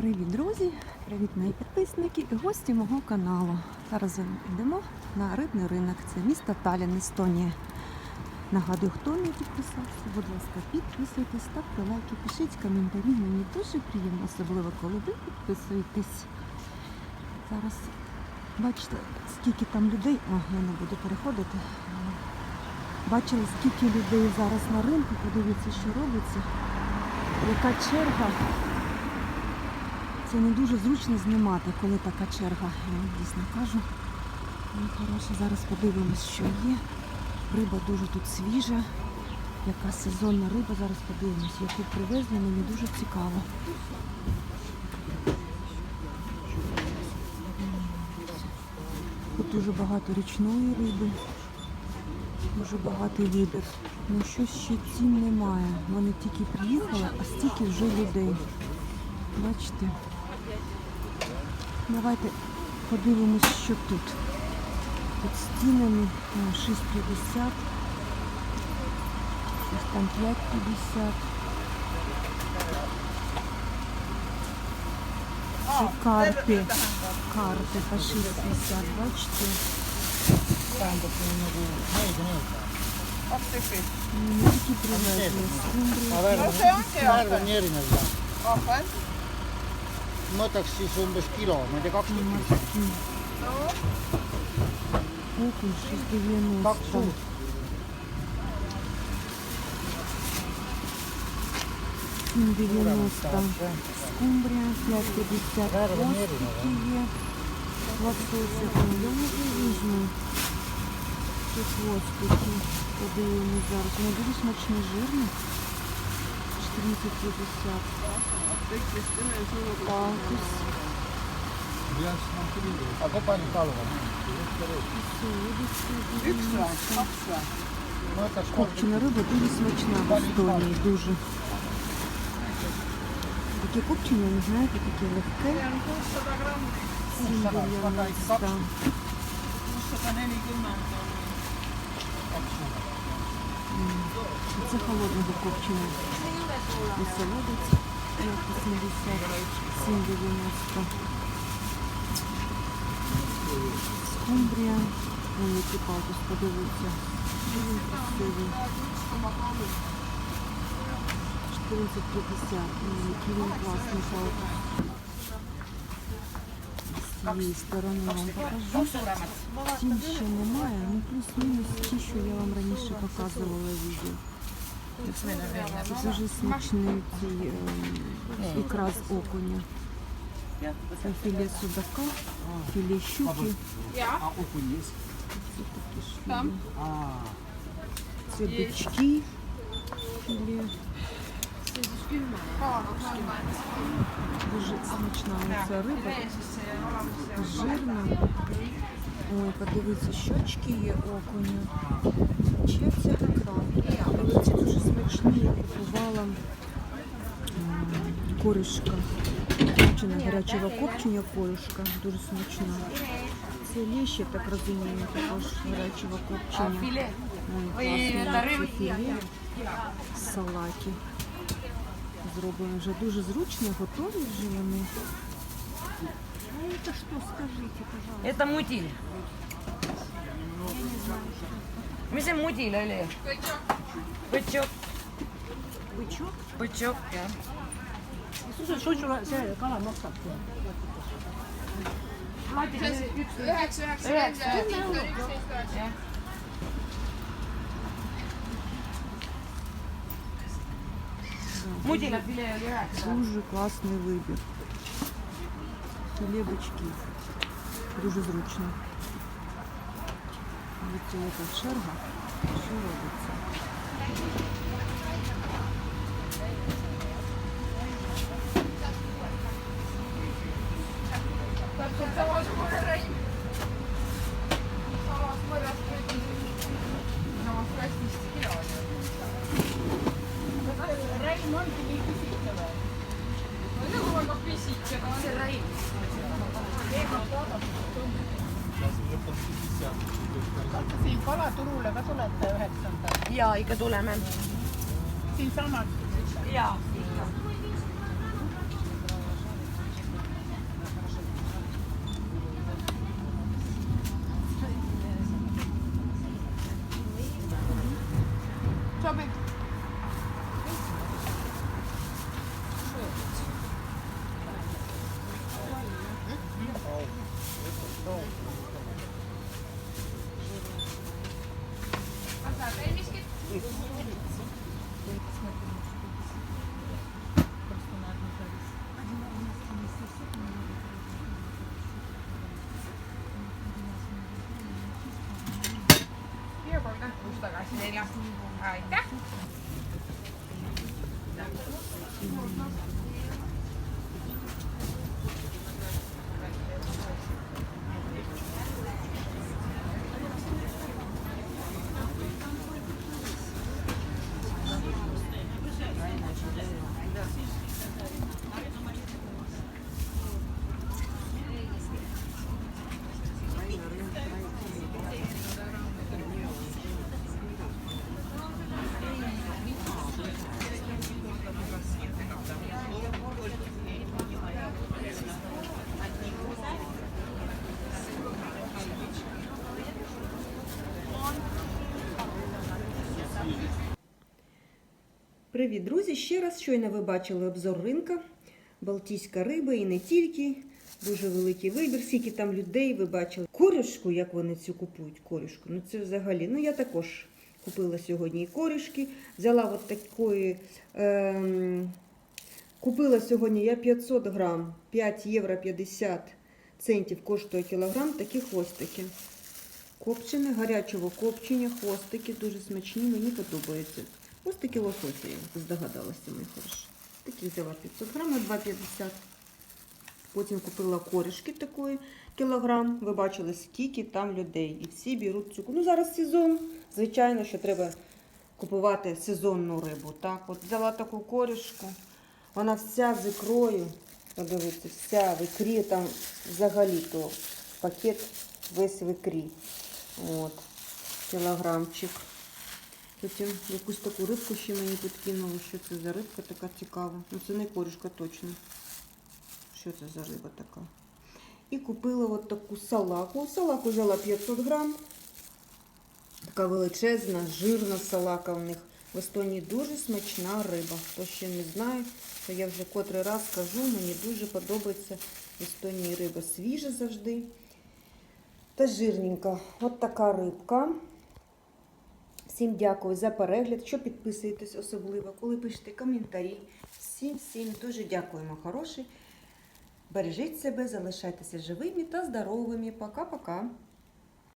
Привіт, друзі! Привіт, мої підписники і гості мого каналу. Зараз йдемо на рибний ринок. Це місто Талін, Естонія. Нагадую, хто не підписався, будь ласка, підписуйтесь, ставте лайки, пишіть коментарі. Мені дуже приємно, особливо коли ви підписуєтесь. Зараз бачите, скільки там людей. О, я не буду переходити. Бачили, скільки людей зараз на ринку. Подивіться, що робиться. Яка черга. Це не дуже зручно знімати, коли така черга. Я вам дійсно кажу. Ну, хороше, зараз подивимось, що є. Риба дуже тут свіжа. Яка сезонна риба, зараз подивимось, яку привезли, мені дуже цікаво. Тут дуже багато річної риби, дуже багато видів. Ну щось ще цін немає. Вони тільки приїхали, а стільки вже людей. Бачите? Давайте подивимось, що тут. Під стінами о, 6,50. Ось там 5,50. Це карпи. Карпи по 6,50, бачите? Ну, Не тільки привезли. Скумбрія. No see ongi värv ahven on . erinev jah . ahven . ma võtaks siis umbes kilo , ma ei tea , kaks tükki . Морські. no Окунь 6,90. kaks suurt . Сім 90. Скумбрія 5,50. Вärv on Хвостики erinev . є. Лосося. О, я може візьму. Ці хвостики. Подивимось зараз. Вони дуже смачні, Жирні. 14,50. Палтус. aga kui palju taluvad? üks või? kaks või? ma võtaks kolm Копчена риба дуже смачна в Естонії, дуже. Таке копчення, ви знаєте, таке легке. grammi, 7,90. Це холодного копчення. Оселедець 5,80, 7,90. Скумбрія. Який палтус, подивіться. Дуже красивий. 14,50. Ой, Який він класний палтус. Цієї сторони вам покажу. Цін ще немає, ну плюс-мінус ті, що я вам раніше показувала відео. Це дуже смачний цей е, ікра з окуня. Це філе судака, філе щуки. jah, Це такі ж Там. філе. Це бички. Філе. Дуже смачна ця риба. Ой, подивіться, щочки є окуня. Чи це ікра? Подивіться, дуже смачні. Я купувала м, корюшка. Копчена, гарячого копчення корюшка. Дуже смачна. Це ліщ, я так розумію, також гарячого копчення. Ой, класне це філе. Салаті. Зроблено вже дуже зручно, готові вже вони. А это что, скажите, пожалуйста? Это мутиль. Мисля мутиль, Олег. Бычок. Бычок? Бычок, да. Слушай, что чура, сядь, кала, максат. Мутиль Слушай, классный выбор. Класний вибір. Філе бичків. Дуже зручно. Дивіться, яка черга. Що робиться? täpselt kalaturule ka tulete üheksandal? jaa, ikka tuleme. siinsamas jaa. Gracias. Привіт, друзі! Ще раз щойно ви бачили обзор ринка. Балтійська риба і не тільки. Дуже великий вибір, скільки там людей ви бачили. Корюшку, як вони цю купують, корюшку. Ну це взагалі. Ну я також купила сьогодні і корюшки. Взяла от такої. Ем, купила сьогодні я 500 грам, 5 євро 50 центів коштує кілограм, такі хвостики. Копчене, гарячого копчення, хвостики, дуже смачні, мені подобаються. Ось такі лососі, я здогадалася, мої хороші. Такі взяла 500 грам на 2,50. Потім купила корішки такої кілограм. Ви бачили, скільки там людей. І всі беруть цю. Ну, зараз сезон. Звичайно, що треба купувати сезонну рибу. Так, от взяла таку корішку. Вона вся з ікрою. Подивіться, вся в ікрі, там взагалі то пакет весь в ікрі. От, кілограмчик. Потім якусь таку рибку ще мені підкинули. Що це за рибка така цікава? Ну це не корішка точно. Що це за риба така? І купила от таку салаку. Салаку взяла 500 грам. Така величезна, жирна салака в них. В Естонії дуже смачна риба. Хто ще не знає, то я вже котрий раз кажу, мені дуже подобається в Естонії риба свіжа завжди. Та жирненька. От така рибка. Всім дякую за перегляд, що підписуєтесь особливо, коли пишете коментарі. Всім, всім дуже дякуємо, хороші. Бережіть себе, залишайтеся живими та здоровими. Пока-пока.